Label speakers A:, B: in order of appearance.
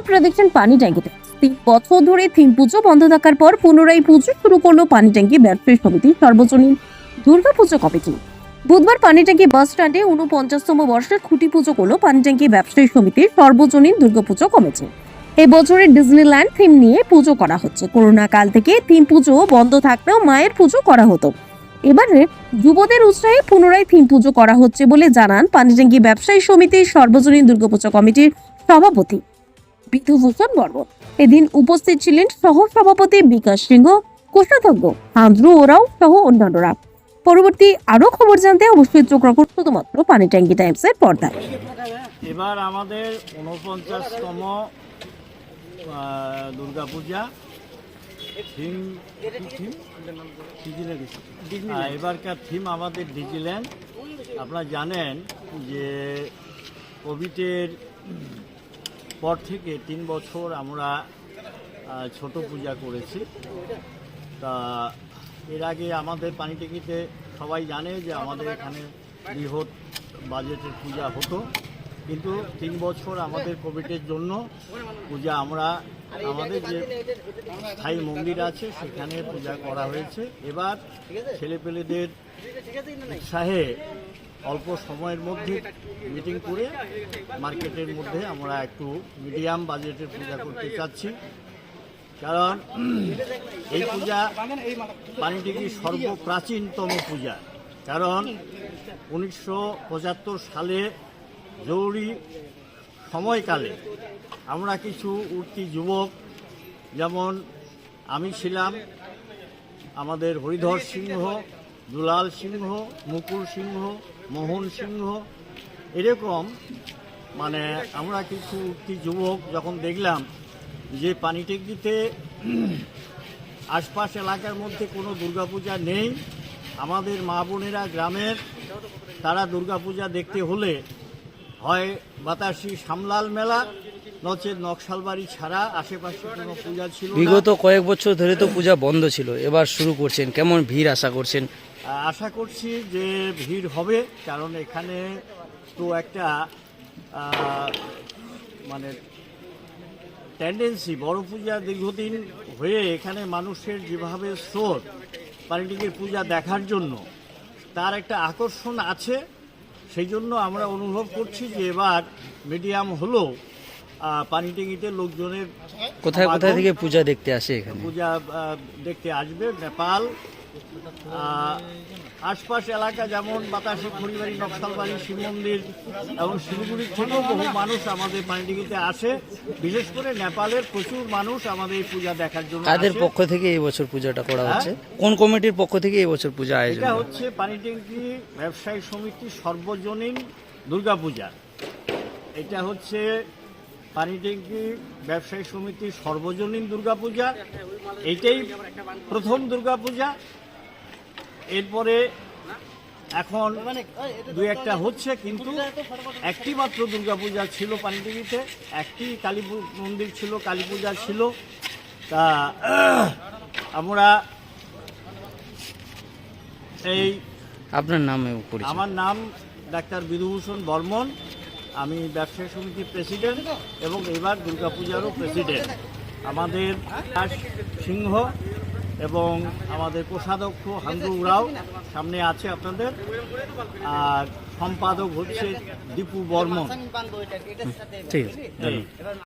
A: আপনারা দেখছেন পানি ট্যাঙ্কিতে। তিন বছর ধরে থিম পুজো বন্ধ থাকার পর পুনরায় পুজো শুরু করল পানি ট্যাঙ্কি ব্যবসায়ী সমিতি সর্বজনীন। দুর্গা পুজো কমিটি। বুধবার পানি ট্যাঙ্কি বাস স্ট্যান্ডে উনপঞ্চাশতম বর্ষের খুঁটি পুজো করল পানি ট্যাঙ্কি ব্যবসায়ী সমিতির সর্বজনীন দুর্গাপুজো কমিটি। এই বছরের ডিজনিল্যান্ড থিম নিয়ে পুজো করা হচ্ছে। করোনা কাল থেকে থিম পুজো বন্ধ থাকলেও মায়ের পুজো করা হতো। এবারে যুবদের উৎসাহে পুনরায় থিম পুজো করা হচ্ছে বলে জানান পানিট্যাঙ্কি ব্যবসায়ী সমিতির সর্বজনীন দুর্গাপুজো কমিটির সভাপতি। বিধুভূষণ বর্মন এদিন উপস্থিত ছিলেন সহ সভাপতি বিকাশ সিংহ কোষাধ্যক্ষ হান্দ্রু ওরাও সহ অন্যান্যরা। পরবর্তী আরও খবর জানতে অবশ্যই চোখ রাখুন শুধুমাত্র পানি ট্যাঙ্কি টাইমসের পর্দায়।
B: এবার আমাদের উনপঞ্চাশতম দুর্গাপূজা। Theme theme? আহ, এবারকার থিম আমাদের ডিজিল্যান্ড আপনারা জানেন যে কোভিডের পর থেকে তিন বছর আমরা ছোট পূজা করেছি। তা এর আগে আমাদের পানিটেকিতে সবাই জানে যে আমাদের এখানে বৃহৎ বাজেটের পূজা হতো। কিন্তু তিন বছর আমাদের কোভিডের জন্য পূজা আমরা, আমাদের যে স্থায়ী মন্দির আছে সেখানে পূজা করা হয়েছে। এবার ছেলেপেলেদের উৎসাহে অল্প সময়ের মধ্যে মিটিং করে মার্কেটের মধ্যে আমরা একটু মিডিয়াম বাজেটের পূজা করতে চাচ্ছি। কারণ এই পূজা পানিটিকি সর্বপ্রাচীনতম পূজা। কারণ উনিশশো পঁচাত্তর সালে জরুরি সময়কালে আমরা কিছু উঠতি যুবক, যেমন আমি ছিলাম, আমাদের হরিধর সিংহ, দুলাল সিংহ, মুকুল সিংহ মোহন সিংহ। এরকম মানে আমরা কিছু উঠতি যুবক যখন দেখলাম যে পানিটেঙ্গিতে আশপাশ এলাকার মধ্যে কোনো দুর্গাপূজা নেই, আমাদের মা বোনেরা গ্রামের, তারা দুর্গাপূজা দেখতে হলে হয় বাতাসি সামলাল মেলা, নচেত নকশালবাড়ি ছাড়া আশেপাশে কোনো পূজা ছিল
C: বিগত কয়েক বছর ধরে তো পূজা বন্ধ ছিল, এবার শুরু করছেন, কেমন ভিড় আশা করছেন?
B: আশা করছি যে ভিড় হবে কারণ এখানে তো একটা মানে টেন্ডেন্সি বড় পূজা দীর্ঘদিন হয়ে এখানে মানুষের যেভাবে স্রোত পানিটিকের পূজা দেখার জন্য তার একটা আকর্ষণ আছে। সেই জন্য আমরা অনুভব করছি যে এবার মিডিয়াম হলেও পানিটিকিতে লোকজনের
C: কোথায় কোথায় থেকে পূজা দেখতে আসে এখানে?
B: পূজা দেখতে আসবে। নেপাল আশপাশ এলাকা যেমন বাতাসি খড়িবাড়ি নকশালবাড়ি শিব মন্দির এবং শিলিগুড়ির থেকেও বহু মানুষ আমাদের পানিডিগিতে আসে। বিশেষ করে নেপালের প্রচুর মানুষ আমাদের এই পূজা দেখার জন্য তাদের
C: পক্ষ থেকে এই বছর পূজাটা করা হচ্ছে? কোন কমিটির পক্ষ থেকে এই বছর পূজা আয়োজন
B: এটা হচ্ছে পানিট্যাঙ্কি ব্যবসায়ী সমিতি সর্বজনীন দুর্গাপূজা। এটা হচ্ছে পানিট্যাঙ্কি ব্যবসায়ী সমিতির সর্বজনীন দুর্গাপূজা। এটাই প্রথম দুর্গাপূজা। এরপরে এখন দুই একটা হচ্ছে কিন্তু একটি মাত্র দুর্গাপূজা ছিল পানিট্যাঙ্কিতে একটি কালী মন্দির ছিল কালী পূজা ছিল। তা আমরা এই
C: আপনার নাম
B: আমার নাম ডাক্তার বিধুভূষণ বর্মন আমি ব্যবসায়ী সমিতির প্রেসিডেন্ট এবং এবার দুর্গাপূজারও প্রেসিডেন্ট। আমাদের আকাশ সিংহ এবং আমাদের কোষাধ্যক্ষ হান্দু উরাও সামনে আছে আপনাদের। আর সম্পাদক হচ্ছে দীপু বর্মন।
C: ঠিক আছে